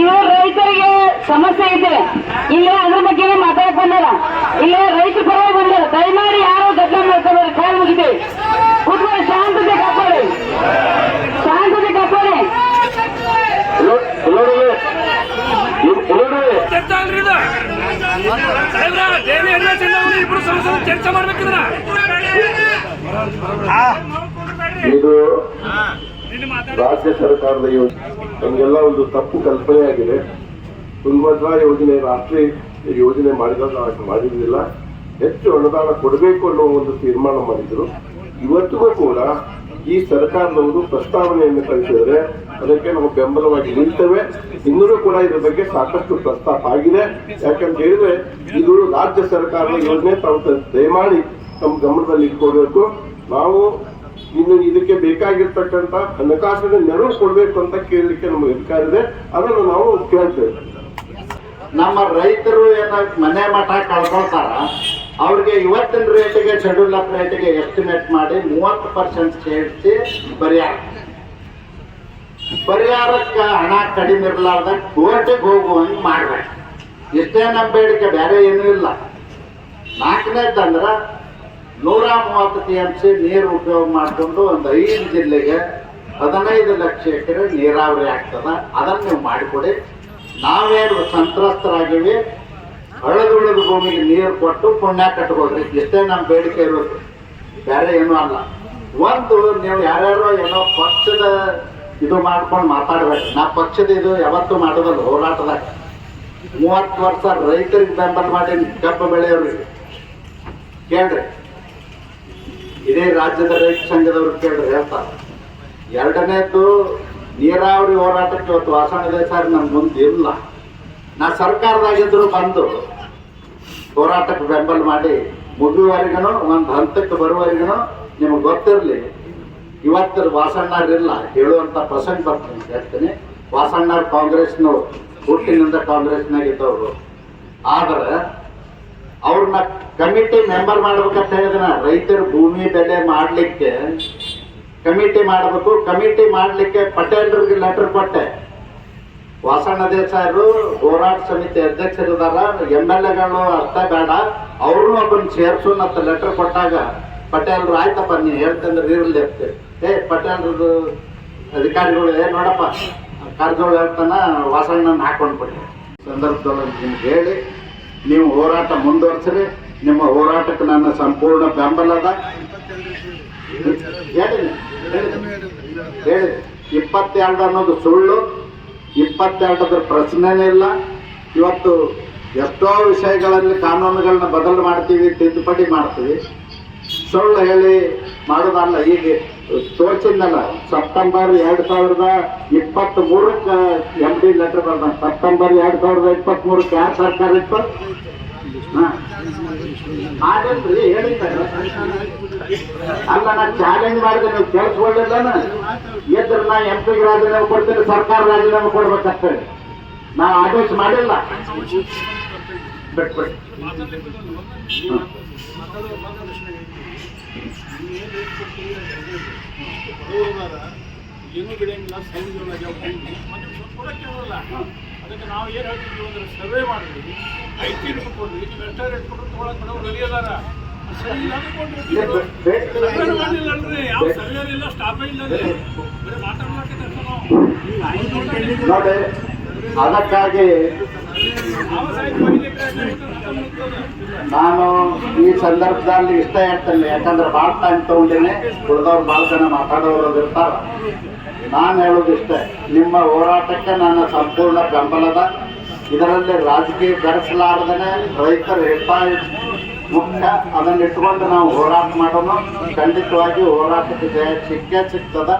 ಇವ ರೈತರಿಗೆ ಸಮಸ್ಯೆ ಇದೆ. ಇಲ್ಲ ಅದ್ರ ಬಗ್ಗೆ ಮಾತಾಡಕ್ ಬಂದಾರ ಇಲ್ಲೇ ರೈತರ ಪರವಾಗಿ ಬಂದಾರ ದಯಮಾಡಿ ಯಾರು ಗದ್ದ ಮಾಡ್ತಾರೆ ಕಾಲ್ ಮುಗಿದೆ ಕುಟುಂಬ ಶಾಂತತೆ ಕಾಪಾಡಿ. ಶಾಂತತೆ ಕಾಪಾಡಿ. ಚರ್ಚೆ ಇಬ್ರು ಮಾಡ್ಬೇಕಿದ್ರ ಇದು ರಾಜ್ಯ ಸರ್ಕಾರದ ಯೋಜನೆ. ನಮಗೆಲ್ಲ ಒಂದು ತಪ್ಪು ಕಲ್ಪನೆ ಆಗಿದೆ. ತುಂಗಭದ್ರಾ ಯೋಜನೆ, ರಾಷ್ಟ್ರೀಯ ಯೋಜನೆ ಮಾಡಿದಾಗ ಮಾಡಿರಲಿಲ್ಲ. ಹೆಚ್ಚು ಅನುದಾನ ಕೊಡಬೇಕು ಅನ್ನೋ ಒಂದು ತೀರ್ಮಾನ ಮಾಡಿದ್ರು. ಇವತ್ತಿಗೂ ಕೂಡ ಈ ಸರ್ಕಾರದವರು ಪ್ರಸ್ತಾವನೆಯನ್ನು ಕಳಿಸಿದರೆ ಅದಕ್ಕೆ ನಾವು ಬೆಂಬಲವಾಗಿ ನಿಲ್ತೇವೆ. ಇನ್ನೂ ಕೂಡ ಇದರ ಬಗ್ಗೆ ಸಾಕಷ್ಟು ಪ್ರಸ್ತಾಪ ಆಗಿದೆ. ಯಾಕಂತ ಹೇಳಿದ್ರೆ, ಇದು ರಾಜ್ಯ ಸರ್ಕಾರದ ಯೋಜನೆ. ತಾವು ದಯಮಾಡಿ ತಮ್ಮ ಗಮನದಲ್ಲಿ ಇಟ್ಕೊಳ್ಬೇಕು. ನಾವು ಇನ್ನು ಇದಕ್ಕೆ ಬೇಕಾಗಿರ್ತಕ್ಕಂಥ ಹಣಕಾಸಿನ ನೆರವು ಕೊಡಬೇಕು ಅಂತ ಕೇಳಲಿಕ್ಕೆ ನಮಗೆ ಅಧಿಕಾರ ಇದೆ. ಅದನ್ನು ನಾವು ಕೇಳ್ತೇವೆ. ನಮ್ಮ ರೈತರು ಏನ ಮನೆ ಮಠ ಕಳ್ಕೊಳ್ತಾರ, ಅವ್ರಿಗೆ ಇವತ್ತಿನ ರೇಟಿಗೆ ಶೆಡ್ಯೂಲ್ ರೇಟಿಗೆ ಎಸ್ಟಿಮೇಟ್ ಮಾಡಿ ಮೂವತ್ತು ಪರ್ಸೆಂಟ್ ಸೇರಿಸಿ ಪರಿಹಾರ. ಪರಿಹಾರಕ್ಕೆ ಹಣ ಕಡಿಮೆ ಇರಲಾರ್ದ ಕೋರ್ಟಿಗೆ ಹೋಗುವಂಗೆ ಮಾಡ್ಬೇಕು. ಇಷ್ಟೇ ನಮ್ಮ ಬೇಡಿಕೆ ಬೇರೆ ಏನೂ ಇಲ್ಲ. ನಾಲ್ಕನೇದಂದ್ರೆ ನೂರ ಮೂವತ್ತು ಟಿ ಎಂ ಸಿ ನೀರು ಉಪಯೋಗ ಮಾಡಿಕೊಂಡು ಒಂದು ಐದು ಜಿಲ್ಲೆಗೆ ಹದಿನೈದು ಲಕ್ಷ ಎಕರೆ ನೀರಾವರಿ ಆಗ್ತದ. ಅದನ್ನು ನೀವು ಮಾಡಿಕೊಡಿ. ನಾವೇನು ಸಂತ್ರಸ್ತರಾಗಿವಿ, ಹಳದುಳಿದ ಭೂಮಿಗೆ ನೀರು ಕೊಟ್ಟು ಪುಣ್ಯ ಕಟ್ಕೊಳ್ರಿ. ಇಷ್ಟೇ ನಮ್ಮ ಬೇಡಿಕೆ ಇರೋದು. ಬೇರೆ ಏನೂ ಅಲ್ಲ. ಒಂದು ನೀವು ಯಾರ್ಯಾರೋ ಏನೋ ಪಕ್ಷದ ಇದು ಮಾಡ್ಕೊಂಡು ಮಾತಾಡ್ಬೇಕು ನಾ ಪಕ್ಷದ ಇದು ಯಾವತ್ತೂ ಮಾಡೋದಲ್ಲ, ಹೋರಾಟದಾಗ. ಮೂವತ್ತು ವರ್ಷ ರೈತರಿಗೆ ಬೆಂಬಲ ಮಾಡಿ ಕಬ್ಬು ಬೆಳೆಯೋರಿಗೆ ಕೇಳ್ರಿ. ಇಡೀ ರಾಜ್ಯದ ರೈತ ಸಂಘದವರು ಕೇಳಿದ್ರೆ ಹೇಳ್ತಾರೆ. ಎರಡನೇದ್ದು ನೀರಾವರಿ ಹೋರಾಟಕ್ಕೆ ಇವತ್ತು ವಾಸಣ ಸರ್ ನನ್ನ ಮುಂದೆ ಇಲ್ಲ. ನಾ ಸರ್ಕಾರದಾಗಿದ್ರು ಬಂದು ಹೋರಾಟಕ್ಕೆ ಬೆಂಬಲ ಮಾಡಿ ಮುಗಿಯುವವರೆಗೂ ಒಂದು ಹಂತಕ್ಕೆ ಬರುವವರೆಗೂ ನಿಮಗೆ ಗೊತ್ತಿರಲಿ. ಇವತ್ತು ವಾಸಣ್ಣರಿಲ್ಲ ಹೇಳುವಂಥ ಪ್ರಸಂಗ ಬರ್ತೀನಿ ಹೇಳ್ತೀನಿ. ವಾಸಣ್ಣರು ಕಾಂಗ್ರೆಸ್ನವರು, ಹುಟ್ಟಿನಿಂದ ಕಾಂಗ್ರೆಸ್ನಾಗಿದ್ದವರು ಆದ್ರೆ ಅವ್ರನ್ನ ಕಮಿಟಿ ಮೆಂಬರ್ ಮಾಡ್ಬೇಕಂತ ಹೇಳಿದ್ರೆ ರೈತರ ಭೂಮಿ ಬೆಲೆ ಮಾಡಲಿಕ್ಕೆ ಕಮಿಟಿ ಮಾಡಬೇಕು. ಕಮಿಟಿ ಮಾಡಲಿಕ್ಕೆ ಪಟೇಲ್ರಿಗೆ ಲೆಟರ್ ಕೊಟ್ಟೆ. ವಾಸಣ್ಣ ದೇಸಾಯರು ಹೋರಾಟ ಸಮಿತಿ ಅಧ್ಯಕ್ಷರಿದಾರ ಎಂ ಎಲ್ ಎಗಳು ಅಷ್ಟೇ ಬೇಡ. ಅವ್ರನ್ನೂ ಒಬ್ಬನ ಸೇರ್ಸು ಅಂತ ಲೆಟರ್ ಕೊಟ್ಟಾಗ ಪಟೇಲ್ರು, ಆಯ್ತಪ್ಪ, ನೀನು ಹೇಳ್ತಂದ್ರೆ ಇರಲಿ ಅಂತ ಏ ಪಟೇಲ್ರದ್ದು ಅಧಿಕಾರಿಗಳು, ಏ, ನೋಡಪ್ಪ ಕಾರಜೋಳ ಹೇಳ್ತಾನ, ವಾಸಣ್ಣನ ಹಾಕೊಂಡು ಬಿಡಿ ಸಂದರ್ಭದೊಳಗೆ ನಿಮ್ಗೆ ಹೇಳಿ ನೀವು ಹೋರಾಟ ಮುಂದುವರ್ಸ್ರಿ. ನಿಮ್ಮ ಹೋರಾಟಕ್ಕೆ ನನ್ನ ಸಂಪೂರ್ಣ ಬೆಂಬಲ ಅದ. ಹೇಳಿ ಇಪ್ಪತ್ತೆರಡು ಅನ್ನೋದು ಸುಳ್ಳು. ಇಪ್ಪತ್ತೆರಡರ ಪ್ರಶ್ನೆನೇ ಇಲ್ಲ. ಇವತ್ತು ಎಷ್ಟೋ ವಿಷಯಗಳಲ್ಲಿ ಕಾನೂನುಗಳನ್ನ ಬದಲು ಮಾಡ್ತೀವಿ, ತಿದ್ದುಪಡಿ ಮಾಡ್ತೀವಿ. ಸುಳ್ಳು ಹೇಳಿ ಮಾಡೋದಲ್ಲ ಈಗ ತೋರಿಸಿದ್ನಲ್ಲ ಸೆಪ್ಟೆಂಬರ್ ಎರಡು ಸಾವಿರದ ಇಪ್ಪತ್ತ್ ಮೂರಕ್ಕೆ ಎಂ ಡಿ ಲೆಟರ್ ಬರ್ದ ಸೆಪ್ಟೆಂಬರ್ ಎರಡು ಸಾವಿರದ ಇಪ್ಪತ್ತ್ ಮೂರಕ್ಕೆ ಯಾರು ಸರ್ಕಾರ ಇತ್ತು? ಹಾಂ. ಹಾಗಲ್ರಿ ಹೇಳಿದ್ದಾರೆ ಅಲ್ಲ, ನಾನು ಚಾಲೆಂಜ್ ಮಾಡಿದೆ, ನೀವು ಕೇಳಿಸ್ಕೊಳ್ಳಿಲ್ಲನ? ಎದ್ರ ನಾ ಎಂ ಪಿಗೆ ರಾಜೀನಾಮೆ ಕೊಡ್ತೀನಿ, ಸರ್ಕಾರ ರಾಜೀನಾಮೆ ಕೊಡ್ಬೇಕಂತೇಳಿ ನಾ ಆದೇಶ ಮಾಡಿಲ್ಲ. ಬಿಟ್ಬಿಡಿ. ಹ್ಮ್. ಏನು ಬಿಡಂಗಿಲ್ಲ ಸೈನ್ಗಳು ಅದಕ್ಕೆ ನಾವು ಏನು ಹೇಳ್ತಿದ್ವಿ ಅಂದ್ರೆ ಸರ್ವೆ ಮಾಡಿದ್ವಿ ಐಟಿ ಕೊಡ್ರಿ ನೀವು ಎಷ್ಟೇ ರೇಟ್ ಕೊಟ್ಟರು ತೊಗೊಳಕ್ ನಾವು ರೆಡಿ ಅದಾರ ಸರಿ ಇಲ್ಲ ಅಂದ್ಕೊಂಡ್ರಿ. ಇಲ್ಲ, ಬೆ- ಬೆ- ಸರ್ವೆ ಮಾಡಿಲ್ಲ ಅಲ್ರಿ ಯಾವ ಸರ್ವೆ ಇಲ್ಲ ಸ್ಟಾಫೇ ಇಲ್ಲ ರೀ ಬರೀ ಮಾತಾಡ್ಲಾಕ ನಾವು ಅದಕ್ಕಾಗಿ ನಾನು ಈ ಸಂದರ್ಭದಲ್ಲಿ ಇಷ್ಟ ಹೇಳ್ತೇನೆ, ಯಾಕಂದ್ರೆ ಭಾಳ ಟೈಮ್ ತಗೊಂಡಿನಿ ಉಳಿದವ್ರು ಭಾಳ ಜನ ಮಾತಾಡೋರು ಇರ್ತಾರ. ನಾನು ಹೇಳೋದು ಇಷ್ಟೇ, ನಿಮ್ಮ ಹೋರಾಟಕ್ಕೆ ನನ್ನ ಸಂಪೂರ್ಣ ಬೆಂಬಲದ, ಇದರಲ್ಲಿ ರಾಜಕೀಯ ಬೆರೆಸಲಾರ್ದೇ ರೈತರ ಹಿತ ಮುಖ್ಯ, ಅದನ್ನ ಇಟ್ಕೊಂಡು ನಾವು ಹೋರಾಟ ಮಾಡೋಣ. ಖಂಡಿತವಾಗಿ ಹೋರಾಟಕ್ಕೆ ಜಯ ಸಿಕ್ಕೇ ಸಿಗ್ತದ.